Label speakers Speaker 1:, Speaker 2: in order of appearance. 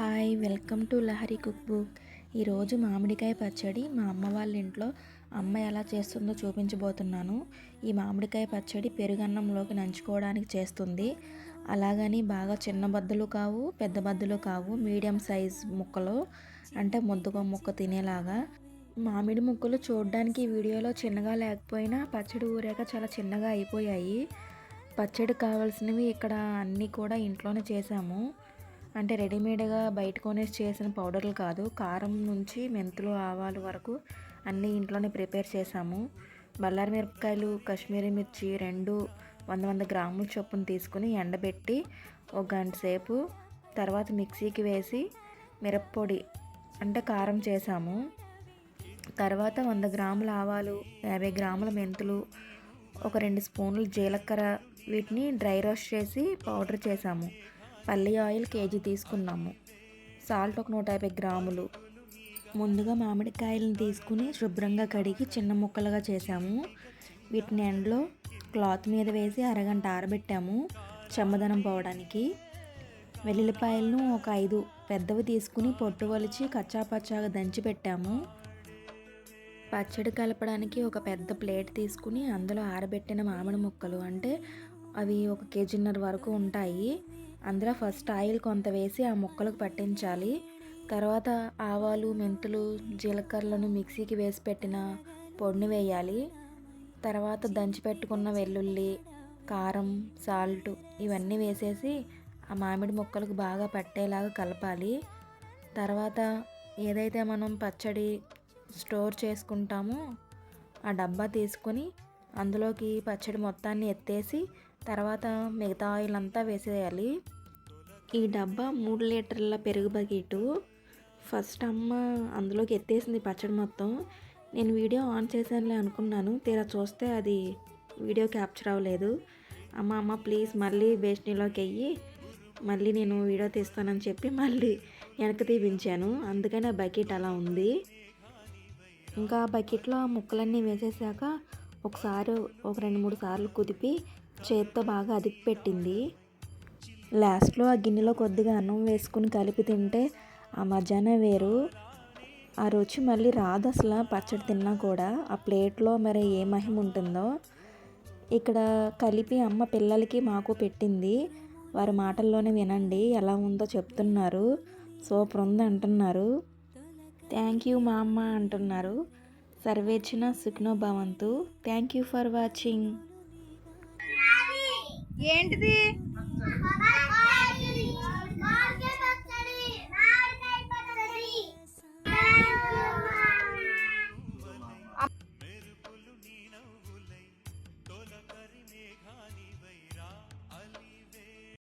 Speaker 1: Hi welcome to Lahari cookbook. ఈరోజు మామిడికాయ పచ్చడి మా అమ్మ వాళ్ళ ఇంట్లో అమ్మ ఎలా చేస్తుందో చూపించబోతున్నాను. ఈ మామిడికాయ పచ్చడి పెరుగన్నంలోకి నంచుకోవడానికి చేస్తుంది. అలాగని బాగా చిన్న బద్దలు కావు పెద్ద బద్దలు కావు మీడియం సైజ్ ముక్కలు అంటే ముద్దగా ముక్క తినేలాగా. మామిడి ముక్కలు చూడడానికి వీడియోలో చిన్నగా లేకపోయినా పచ్చడి ఊరాక చాలా చిన్నగా అయిపోయాయి. పచ్చడి కావాల్సినవి ఇక్కడ అన్నీ కూడా ఇంట్లోనే చేసాము అంటే రెడీమేడ్గా బయట కొనేసి చేసిన పౌడర్లు కాదు. కారం నుంచి మెంతులు ఆవాలు వరకు అన్నీ ఇంట్లోనే ప్రిపేర్ చేసాము బల్లారి మిరపకాయలు కాశ్మీరీ మిర్చి రెండు వంద వంద గ్రాముల చొప్పున తీసుకుని ఎండబెట్టి ఒక గంట సేపు తర్వాత మిక్సీకి వేసి మిరప్పొడి అంటే కారం చేసాము తర్వాత వంద గ్రాముల ఆవాలు యాభై గ్రాముల మెంతులు ఒక రెండు స్పూన్లు జీలకర్ర వీటిని డ్రై రోస్ట్ చేసి పౌడర్ చేసాము పల్లి ఆయిల్ కేజీ తీసుకున్నాము. సాల్ట్ ఒక నూట యాభై గ్రాములు. ముందుగా మామిడికాయలను తీసుకుని శుభ్రంగా కడిగి చిన్న ముక్కలుగా చేసాము. వీటిని ఎండలో క్లాత్ మీద వేసి అరగంట ఆరబెట్టాము చెమ్మదనం పోవడానికి. వెల్లుల్లిపాయలను ఒక ఐదు పెద్దవి తీసుకుని పొట్టు వలిచి కచ్చాపచ్చాగా దంచి పెట్టాము. పచ్చడి కలపడానికి ఒక పెద్ద ప్లేట్ తీసుకుని అందులో ఆరబెట్టిన మామిడి ముక్కలు అంటే అవి ఒక కేజీన్నర వరకు ఉంటాయి. అందులో ఫస్ట్ ఆయిల్ కొంత వేసి ఆ ముక్కలకు పట్టించాలి. తర్వాత ఆవాలు మెంతులు జీలకర్రలను మిక్సీకి వేసి పెట్టిన పొడిని వేయాలి. తర్వాత దంచి పెట్టుకున్న వెల్లుల్లి కారం సాల్ట్ ఇవన్నీ వేసేసి ఆ మామిడి ముక్కలకు బాగా పట్టేలాగా కలపాలి. తర్వాత ఏదైతే మనం పచ్చడి స్టోర్ చేసుకుంటామో ఆ డబ్బా తీసుకొని అందులోకి పచ్చడి మొత్తాన్ని ఎత్తేసి తర్వాత మిగతా ఆయిల్ అంతా వేసేయాలి. ఈ డబ్బా మూడు లీటర్ల పెరుగు బకెటు. ఫస్ట్ అమ్మ అందులోకి ఎత్తేసింది పచ్చడి మొత్తం. నేను వీడియో ఆన్ చేశానులే అనుకున్నాను. తీరా చూస్తే అది వీడియో క్యాప్చర్ అవ్వలేదు. అమ్మ అమ్మ ప్లీజ్ మళ్ళీ బేస్నీలోకి వెయ్యి. మళ్ళీ నేను వీడియో తీస్తానని చెప్పి మళ్ళీ వెనక్కి తీపించాను. అందుకని ఆ బకెట్ అలా ఉంది. ఇంకా ఆ బకెట్లో ఆ ముక్కలన్నీ వేసేసాక ఒకసారి ఒక రెండు మూడు సార్లు కుదిపి చేత్తో బాగా అదిపి పెట్టింది లాస్ట్లో ఆ గిన్నెలో కొద్దిగా అన్నం వేసుకుని కలిపి తింటే ఆ మజానే వేరు. ఆ రుచి మళ్ళీ రాదు అసలు పచ్చడి తిన్నా కూడా. ఆ ప్లేట్లో మరి ఏ మహిమ ఉంటుందో. ఇక్కడ కలిపి అమ్మ పిల్లలకి మాకు పెట్టింది. వారి మాటల్లోనే వినండి ఎలా ఉందో చెప్తున్నారు. సూపర్ ఉంది అంటున్నారు థ్యాంక్ యూ మా అమ్మ అంటున్నారు. సర్వేచన సుఖ్నోభవంతు థ్యాంక్ యూ ఫర్ వాచింగ్
Speaker 2: ఏంటిది?